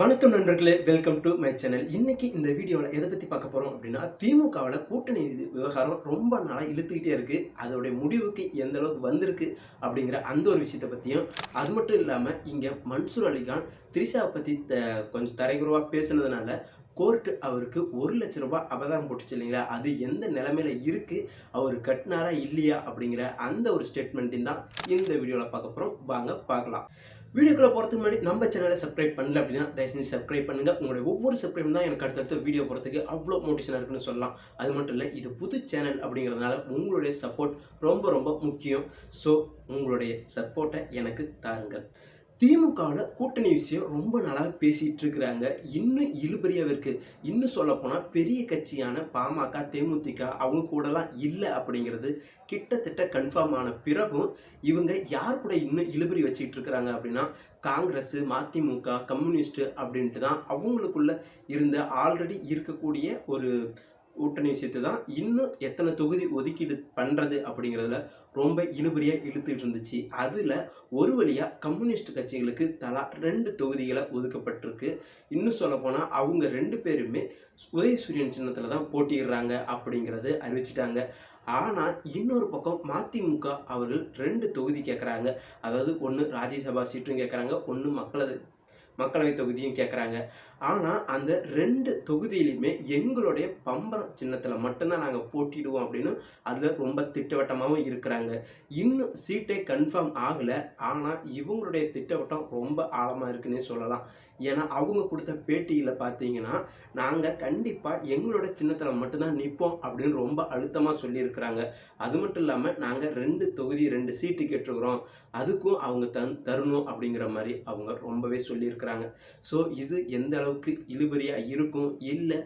வணக்கம் நண்பர்களே welcome to my channel இன்னைக்கு இந்த வீடியோவில் எதை பற்றி பார்க்க போகிறோம் அப்படின்னா திமுகவில் கூட்டணி இது விவகாரம் ரொம்ப நாளாக இழுத்துக்கிட்டே இருக்குது அதோடைய முடிவுக்கு எந்த அளவுக்கு வந்திருக்கு அப்படிங்கிற அந்த ஒரு விஷயத்தை பற்றியும் அது மட்டும் இல்லாமல் இங்கே மன்சூர் அலிகான் திரிஷாவை பற்றி கொஞ்சம் தரைகுறவாக பேசுனதுனால கோர்ட்டு அவருக்கு ஒரு லட்ச ரூபாய் அபதாரம் போட்டுச்சு இல்லைங்களா? அது எந்த நிலமையில இருக்குது அவர் கட்டினாரா இல்லையா? அப்படிங்கிற அந்த ஒரு ஸ்டேட்மெண்ட்டையும் தான் இந்த வீடியோவில் பார்க்க போகிறோம் வாங்க பார்க்கலாம். வீடியோக்குள்ளே போகிறதுக்கு முன்னாடி நம்ம சேனலை சப்ஸ்கிரைப் பண்ணல அப்படின்னா தயவு செஞ்சு சப்ஸ்கிரைப் பண்ணுங்கள் உங்களுடைய ஒவ்வொரு சப்ஸ்கிரைப் தான் எனக்கு அடுத்தடுத்த வீடியோ போகிறதுக்கு அவ்வளோ மோட்டிவேஷனாக இருக்குன்னு சொல்லலாம். அது மட்டும் இல்லை இது புது சேனல் அப்படிங்கிறதுனால உங்களுடைய சப்போர்ட் ரொம்ப ரொம்ப முக்கியம். ஸோ உங்களுடைய சப்போர்ட்டை எனக்கு தாருங்கள். திமுகவில் கூட்டணி விஷயம் ரொம்ப நாளாக பேசிகிட்டு இருக்கிறாங்க. இன்னும் இழுபறியாக இருக்குது இன்னும் சொல்லப்போனால் பெரிய கட்சியான பாமக தேமுதிக அவங்க கூடலாம் இல்லை அப்படிங்கிறது கிட்டத்தட்ட கன்ஃபார்ம் ஆன பிறகும் இவங்க யார் கூட இன்னும் இழுபறி வச்சுக்கிட்டு இருக்கிறாங்க அப்படின்னா காங்கிரஸ் மதிமுக கம்யூனிஸ்ட் அப்படின்ட்டு தான் அவங்களுக்குள்ள இருந்த ஆல்ரெடி இருக்கக்கூடிய ஒரு கூட்டணி விஷயத்தை தான் இன்னும் எத்தனை தொகுதி ஒதுக்கீடு பண்ணுறது அப்படிங்கிறதுல ரொம்ப இழுபறியாக இழுத்துட்டு இருந்துச்சு. அதில் ஒரு வழியாக கம்யூனிஸ்ட் கட்சிகளுக்கு தலா ரெண்டு தொகுதிகளை ஒதுக்கப்பட்டிருக்கு. இன்னும் சொல்லப்போனால் அவங்க ரெண்டு பேருமே உதயசூரியன் சின்னத்தில் தான் போட்டியிடுறாங்க அப்படிங்கிறது அறிவிச்சிட்டாங்க. ஆனால் இன்னொரு பக்கம் மதிமுக அவர்கள் ரெண்டு தொகுதி கேட்குறாங்க அதாவது ஒன்று ராஜ்யசபா சீட்டும் கேட்குறாங்க ஒன்று மக்களது மக்களவை தொகுதியும் கேட்குறாங்க ஆனால் அந்த ரெண்டு தொகுதியிலையுமே எங்களுடைய பம்பரம் சின்னத்தில் மட்டும்தான் நாங்கள் போட்டிடுவோம் அப்படின்னு அதில் ரொம்ப திட்டவட்டமாகவும் இருக்கிறாங்க. இன்னும் சீட்டே கன்ஃபார்ம் ஆகலை. ஆனால் இவங்களுடைய திட்டவட்டம் ரொம்ப ஆழமாக இருக்குன்னே சொல்லலாம். ஏன்னா அவங்க கொடுத்த பேட்டியில் பார்த்தீங்கன்னா நாங்கள் கண்டிப்பாக எங்களோட சின்னத்தில் மட்டும்தான் நிற்போம் அப்படின்னு ரொம்ப அழுத்தமாக சொல்லியிருக்கிறாங்க. அது மட்டும் இல்லாமல் நாங்கள் ரெண்டு தொகுதி ரெண்டு சீட்டு கேட்டிருக்கிறோம். அதுக்கும் அவங்க தன் தரணும் அப்படிங்கிற மாதிரி அவங்க ரொம்பவே சொல்லியிருக்கிறாங்க. ஸோ இது எந்த அளவுக்கு இழுபறியாக இருக்கும்? இல்லை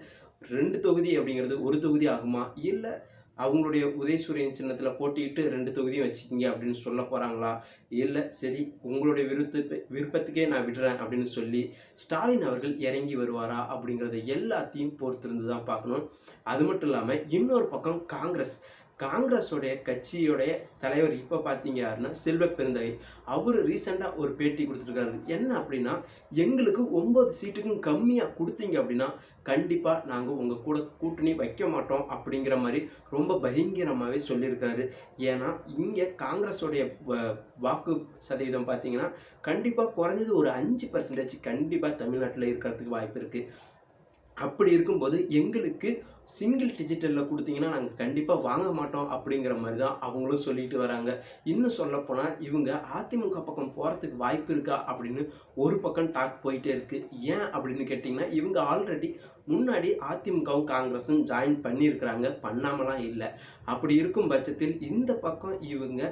ரெண்டு தொகுதி அப்படிங்கிறது ஒரு தொகுதி ஆகுமா? இல்லை அவங்களுடைய உதயசூரியன் சின்னத்தில் போட்டிட்டு ரெண்டு தொகுதியும் வச்சுக்கிங்க அப்படின்னு சொல்ல போகிறாங்களா இல்லை சரி உங்களுடைய விருப்ப விருப்பத்துக்கே நான் விடுறேன் அப்படின்னு சொல்லி ஸ்டாலின் அவர்கள் இறங்கி வருவாரா அப்படிங்கிறத எல்லாத்தையும் பொறுத்திருந்து தான் பார்க்கணும். அது மட்டும் இல்லாமல் இன்னொரு பக்கம் காங்கிரஸ் காங்கிரஸோடைய கட்சியோடைய தலைவர் இப்போ பார்த்தீங்க யாருன்னா செல்வ பெருந்தகை. அவர் ரீசெண்டாக ஒரு பேட்டி கொடுத்துருக்காரு. என்ன அப்படின்னா எங்களுக்கு ஒம்பது சீட்டுக்கும் கம்மியாக கொடுத்தீங்க அப்படின்னா கண்டிப்பாக நாங்கள் உங்கள் கூட கூட்டணி வைக்க மாட்டோம் அப்படிங்கிற மாதிரி ரொம்ப பயங்கரமாகவே சொல்லியிருக்காரு. ஏன்னா இங்கே காங்கிரஸோடைய வ- வாக்கு சதவீதம் பார்த்தீங்கன்னா கண்டிப்பாக குறைஞ்சது ஒரு அஞ்சு பர்சன்டேஜ் கண்டிப்பாக தமிழ்நாட்டில் இருக்கிறதுக்கு வாய்ப்பு இருக்குது அப்படி இருக்கும்போது எங்களுக்கு சிங்கிள் டிஜிட்டலில் கொடுத்தீங்கன்னா நாங்கள் கண்டிப்பாக வாங்க மாட்டோம் அப்படிங்கிற மாதிரி தான் அவங்களும் சொல்லிட்டு வராங்க. இன்னும் சொல்லப்போனால் இவங்க அதிமுக பக்கம் போகிறதுக்கு வாய்ப்பு இருக்கா அப்படின்னு ஒரு பக்கம் டாக் போயிட்டே இருக்குது ஏன் அப்படின்னு கேட்டிங்கன்னா இவங்க ஆல்ரெடி முன்னாடி அதிமுகவும் காங்கிரஸும் ஜாயின் பண்ணியிருக்கிறாங்க. பண்ணாமலாம் இல்லை. அப்படி இருக்கும் பட்சத்தில் இந்த பக்கம் இவங்க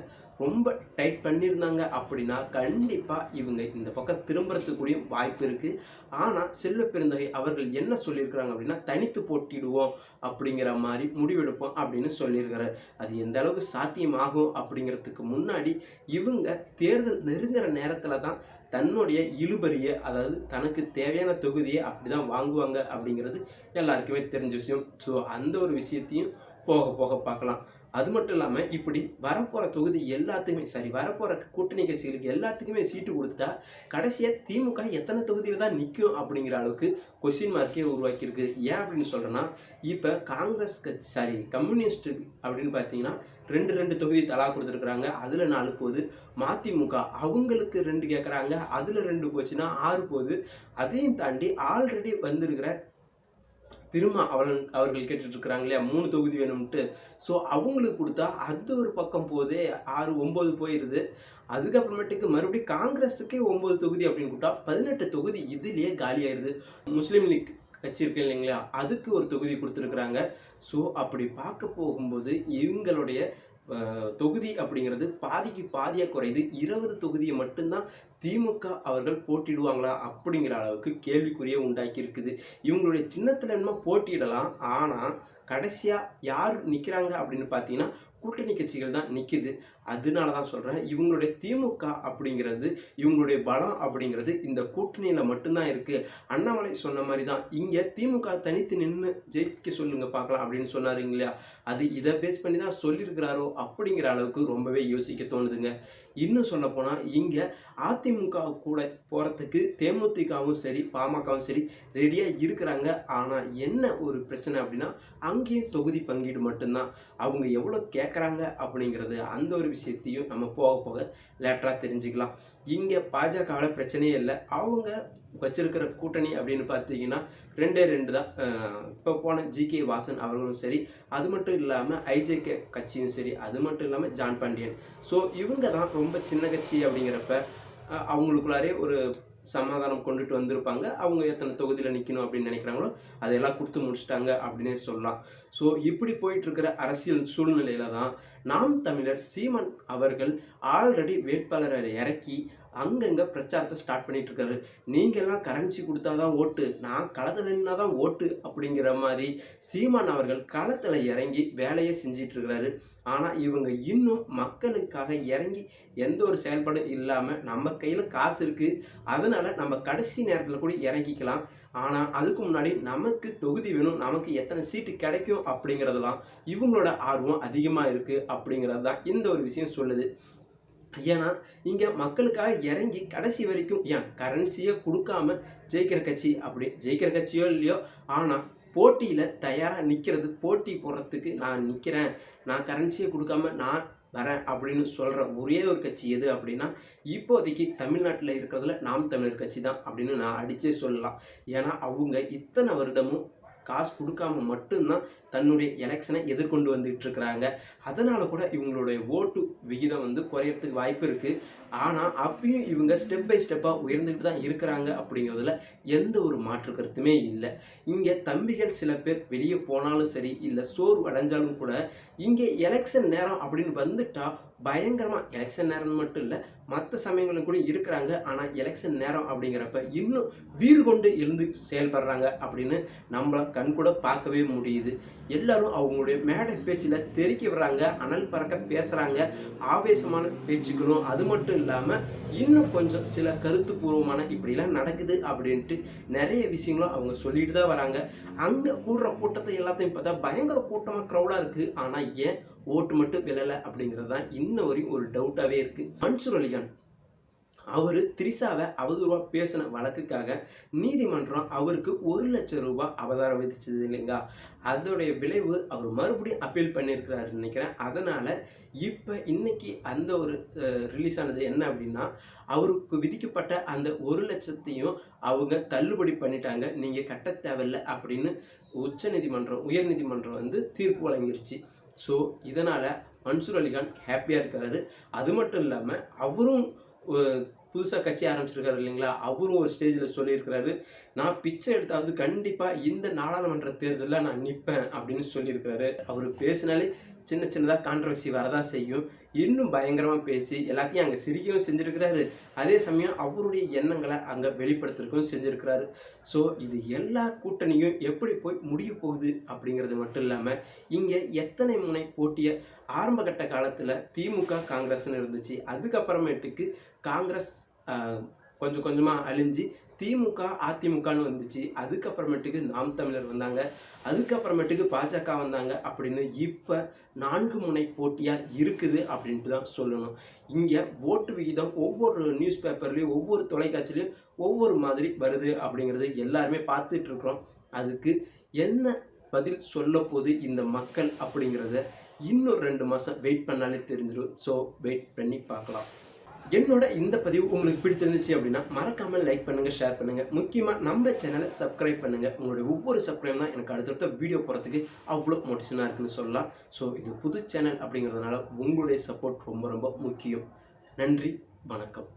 ரொம்ப டைட் பண்ணியிருந்தாங்க அப்படின்னா கண்டிப்பாக இவங்க இந்த பக்கம் திரும்புறதுக்குரிய வாய்ப்பு இருக்குது ஆனால் செல்வ பெருந்தகை அவர்கள் என்ன சொல்லியிருக்கிறாங்க அப்படின்னா தனித்து போட்டிடுவோம் அப்படிங்கிற மாதிரி முடிவெடுப்போம் அப்படின்னு சொல்லியிருக்கிறார். அது எந்த அளவுக்கு சாத்தியமாகும் அப்படிங்கிறதுக்கு முன்னாடி இவங்க தேர்தல் நெருங்குற நேரத்தில் தான் தன்னுடைய இழுபறியை அதாவது தனக்கு தேவையான தொகுதியை அப்படி தான் வாங்குவாங்க அப்படிங்கிறது எல்லாருக்குமே தெரிஞ்ச விஷயம். ஸோ அந்த ஒரு விஷயத்தையும் போக போக பார்க்கலாம். அது மட்டும் இல்லாமல் இப்படி வரப்போகிற தொகுதி எல்லாத்துக்குமே சரி வரப்போகிற கூட்டணி கட்சிகளுக்கு எல்லாத்துக்குமே சீட்டு கொடுத்துட்டா கடைசியாக திமுக எத்தனை தொகுதியில் தான் நிற்கும் அப்படிங்கிற அளவுக்கு கொஸ்டின் மார்க்கே உருவாக்கியிருக்கு. ஏன் அப்படின்னு சொல்கிறேன்னா இப்போ காங்கிரஸ் கட்சி சாரி கம்யூனிஸ்ட் அப்படின்னு பார்த்தீங்கன்னா ரெண்டு ரெண்டு தொகுதி தலா கொடுத்துருக்குறாங்க. அதில் நாலு போகுது மதிமுக. அவங்களுக்கு ரெண்டு கேட்குறாங்க அதில் ரெண்டு போச்சுன்னா ஆறு போகுது. அதையும் தாண்டி ஆல்ரெடி வந்திருக்கிற திரும்ப அவன் அவர்கள் கேட்டுட்ருக்குறாங்க இல்லையா மூணு தொகுதி வேணும்ட்டு ஸோ அவங்களுக்கு கொடுத்தா அது ஒரு பக்கம் போதே ஆறு ஒம்பது போயிடுது அதுக்கப்புறமேட்டுக்கு மறுபடியும் காங்கிரஸுக்கே ஒம்பது தொகுதி அப்படின்னு கொடுத்தா பதினெட்டு தொகுதி இதுலேயே காலியாயிருது. முஸ்லீம் லீக் கட்சி இருக்கு இல்லைங்களா? அதுக்கு ஒரு தொகுதி கொடுத்துருக்குறாங்க. ஸோ அப்படி பார்க்க போகும்போது இவங்களுடைய தொகுதி அப்படிங்கிறது பாதிக்கு பாதியாக குறையுது. இருபது தொகுதியை மட்டும்தான் திமுக அவர்கள் போட்டிடுவாங்களா அப்படிங்கிற அளவுக்கு கேள்விக்குறியே உண்டாக்கி இருக்குது இவங்களுடைய சின்னத்தில் என்னமோ போட்டியிடலாம். ஆனால் கடைசியாக யார் நிற்கிறாங்க அப்படின்னு பார்த்தீங்கன்னா கூட்டணி கட்சிகள் தான் நிற்கிது அதனால தான் சொல்கிறேன் இவங்களுடைய திமுக அப்படிங்கிறது இவங்களுடைய பலம் அப்படிங்கிறது இந்த கூட்டணியில் மட்டும்தான் இருக்குது அண்ணாமலை சொன்ன மாதிரி தான் இங்கே திமுக தனித்து நின்று ஜெயிக்க சொல்லுங்க பார்க்கலாம் அப்படின்னு சொன்னார் இல்லையா? அது இதை பேஸ் பண்ணி தான் சொல்லியிருக்கிறாரோ அப்படிங்கிற அளவுக்கு ரொம்பவே யோசிக்க தோணுதுங்க. இன்னும் சொல்ல போனால் இங்கே அதிமுக கூட போகிறதுக்கு தேமுதிகவும் சரி பாமகவும் சரி ரெடியாக இருக்கிறாங்க. ஆனால் என்ன ஒரு பிரச்சனை அப்படின்னா அங்கேயும் தொகுதி பங்கீடு மட்டும்தான். அவங்க எவ்வளோ கே கேட்குறாங்க அப்படிங்கிறது அந்த ஒரு விஷயத்தையும் நம்ம போக போக லேட்டராக தெரிஞ்சுக்கலாம். இங்கே பாஜகவில் பிரச்சனையே இல்லை. அவங்க வச்சிருக்கிற கூட்டணி அப்படின்னு பார்த்தீங்கன்னா ரெண்டே ரெண்டு தான். இப்போ போன ஜி கே வாசன் அவர்களும் சரி அது மட்டும் இல்லாமல் ஐஜேகே கட்சியும் சரி அது மட்டும் இல்லாமல் ஜான் பாண்டியன். ஸோ இவங்க தான் ரொம்ப சின்ன கட்சி அப்படிங்கிறப்ப அவங்களுக்குள்ளாரே ஒரு சமாதானம் கொண்டுட்டு வந்திருப்பாங்க. அவங்க எத்தனை தொகுதியில் நிற்கணும் அப்படின்னு நினைக்கிறாங்களோ அதையெல்லாம் கொடுத்து முடிச்சிட்டாங்க அப்படின்னே சொல்லலாம். ஸோ இப்படி போயிட்டுருக்கிற அரசியல் சூழ்நிலையில தான் நாம் தமிழர் சீமன் அவர்கள் ஆல்ரெடி வேட்பாளரை இறக்கி அங்கங்கே பிரச்சாரத்தை ஸ்டார்ட் பண்ணிட்டு இருக்காரு நீங்கள்லாம் கரன்சி கொடுத்தாதான் ஓட்டு. நான் களத்தில் நின்னா தான் ஓட்டு அப்படிங்கிற மாதிரி சீமான் அவர்கள் களத்தில் இறங்கி வேலையை செஞ்சிட்டு இருக்கிறாரு ஆனால் இவங்க இன்னும் மக்களுக்காக இறங்கி எந்த ஒரு செயல்பாடும் இல்லாமல் நம்ம கையில் காசு இருக்குது அதனால் நம்ம கடைசி நேரத்தில் கூட இறங்கிக்கலாம். ஆனால் அதுக்கு முன்னாடி நமக்கு தொகுதி வேணும். நமக்கு எத்தனை சீட்டு கிடைக்கும் அப்படிங்கிறதெல்லாம் இவங்களோட ஆர்வம் அதிகமாக இருக்குது அப்படிங்கிறது தான் இந்த ஒரு விஷயம் சொல்லுது. ஏன்னா இங்கே மக்களுக்காக இறங்கி கடைசி வரைக்கும் ஏன் கரன்சியை கொடுக்காம ஜெயிக்கிற கட்சி அப்படி ஜெயிக்கிற கட்சியோ இல்லையோ ஆனால் போட்டியில் தயாராக நிற்கிறது போட்டி போடுறதுக்கு நான் நிற்கிறேன் நான் கரன்சியை கொடுக்காம நான் வரேன் அப்படின்னு சொல்கிற ஒரே ஒரு கட்சி எது அப்படின்னா இப்போதைக்கு தமிழ்நாட்டில் இருக்கிறதுல நாம் தமிழர் கட்சி தான் அப்படின்னு நான் அடித்தே சொல்லலாம். ஏன்னா அவங்க இத்தனை வருடமும் காசு கொடுக்காம மட்டும்தான் தன்னுடைய எலெக்ஷனை எதிர்கொண்டு வந்துட்டு இருக்கிறாங்க அதனால கூட இவங்களுடைய ஓட்டு விகிதம் வந்து குறையறதுக்கு வாய்ப்பு இருக்கு. ஆனால் அப்பயும் இவங்க ஸ்டெப் பை ஸ்டெப்பாக உயர்ந்துட்டு தான் இருக்கிறாங்க அப்படிங்கிறதுல எந்த ஒரு மாற்று கருத்துமே இல்லை. இங்கே தம்பிகள் சில பேர் வெளியே போனாலும் சரி இல்லை சோர்வு அடைஞ்சாலும் கூட இங்கே எலெக்ஷன் நேரம் அப்படின்னு வந்துட்டா பயங்கரமாக எலெக்ஷன் நேரம் மட்டும் இல்லை மற்ற சமயங்களும் கூட இருக்கிறாங்க. ஆனால் எலெக்ஷன் நேரம் அப்படிங்கிறப்ப இன்னும் வீறு கொண்டு எழுந்து செயல்படுறாங்க அப்படின்னு நம்மள கண் கூட பார்க்கவே முடியுது. எல்லாரும் அவங்களுடைய மேடை பேச்சில் தெறிக்க விடுறாங்க அனல் பறக்க பேசுகிறாங்க ஆவேசமான பேச்சுக்களும். அது மட்டும் இல்லாமல் இன்னும் கொஞ்சம் சில கருத்துப்பூர்வமான இப்படிலாம் நடக்குது அப்படின்ட்டு நிறைய விஷயங்களும் அவங்க சொல்லிட்டு தான் வராங்க. அங்கே கூடுற கூட்டத்தை எல்லாத்தையும் பார்த்தா பயங்கர கூட்டமாக க்ரௌடாக இருக்குது ஆனால் ஏன் ஓட்டு மட்டும் விழலை அப்படிங்கிறது தான் இன்ன வரையும் ஒரு டவுட்டாகவே இருக்குது மன்சூர் அலிகான் அவர் திரிசாவை அவதூறுவாக பேசின வழக்குக்காக நீதிமன்றம் அவருக்கு ஒரு லட்சம் ரூபாய் அவதாரம் விதிச்சது இல்லைங்களா? அதோடைய விளைவு அவர் மறுபடியும் அப்பீல் பண்ணியிருக்கிறாரு நினைக்கிறேன். அதனால் இப்போ இன்னைக்கு அந்த ஒரு ரிலீஸ் ஆனது என்ன அப்படின்னா அவருக்கு விதிக்கப்பட்ட அந்த ஒரு லட்சத்தையும் அவங்க தள்ளுபடி பண்ணிட்டாங்க. நீங்கள் கட்ட தேவையில்லை அப்படின்னு உச்சநீதிமன்றம் உயர்நீதிமன்றம் வந்து தீர்ப்பு வழங்கிருச்சு. ஸோ இதனால் மன்சூர் அலிகான் ஹாப்பியாக இருக்காரு. அது மட்டும் இல்லாமல் அவரும் புதுசாக கட்சி ஆரம்பிச்சிருக்காரு இல்லைங்களா? அவரும் ஒரு ஸ்டேஜில் சொல்லியிருக்கிறாரு நான் பிச்சை எடுத்தாவது கண்டிப்பாக இந்த நாடாளுமன்ற தேர்தலில் நான் நிற்பேன் அப்படின்னு சொல்லியிருக்கிறாரு. அவர் பேசினாலே சின்ன சின்னதாக கான்ட்ரவர்சி வரதான் செய்யும். இன்னும் பயங்கரமாக பேசி எல்லாத்தையும் அங்கே சிரிக்கவும் செஞ்சுருக்கிறாரு. அதே சமயம் அவருடைய எண்ணங்களை அங்கே வெளிப்படுத்துறதுக்கும் செஞ்சுருக்கிறாரு. ஸோ இது எல்லா கூட்டணியும் எப்படி போய் முடிய போகுது அப்படிங்கிறது மட்டும் இல்லாமல் இங்கே எத்தனை முனை போட்டிய ஆரம்பகட்ட காலத்தில் திமுக காங்கிரஸ்னு இருந்துச்சு. அதுக்கப்புறமேட்டுக்கு காங்கிரஸ் கொஞ்சம் கொஞ்சமாக அழிஞ்சு திமுக அதிமுகன்னு வந்துச்சு. அதுக்கப்புறமேட்டுக்கு நாம் தமிழர் வந்தாங்க. அதுக்கப்புறமேட்டுக்கு பாஜக வந்தாங்க அப்படின்னு இப்போ நான்கு முனை போட்டியாக இருக்குது அப்படின்ட்டு தான் சொல்லணும். இங்கே ஓட்டு விகிதம் ஒவ்வொரு நியூஸ் பேப்பர்லேயும் ஒவ்வொரு தொலைக்காட்சிலையும் ஒவ்வொரு மாதிரி வருது அப்படிங்கிறது எல்லாருமே பார்த்துட்டு இருக்கிறோம் அதுக்கு என்ன பதில் சொல்ல போது இந்த மக்கள் அப்படிங்கிறத இன்னும் ரெண்டு மாதம் வெயிட் பண்ணாலே தெரிஞ்சிடும். ஸோ வெயிட் பண்ணி பார்க்கலாம். என்னோட இந்த பதிவு உங்களுக்கு பிடிச்சிருந்துச்சு அப்படின்னா மறக்காமல் லைக் பண்ணுங்க ஷேர் பண்ணுங்க. முக்கியமா நம்ம சேனலை சப்ஸ்கிரைப் பண்ணுங்க. உங்களுடைய ஒவ்வொரு சப்ஸ்கிரைப் தான் எனக்கு அடுத்தடுத்த வீடியோ போறதுக்கு அவ்வளோ மோட்டிவேஷனாக இருக்குன்னு சொல்லலாம். ஸோ இது புது சேனல் அப்படிங்கிறதுனால உங்களுடைய சப்போர்ட் ரொம்ப ரொம்ப முக்கியம். நன்றி வணக்கம்.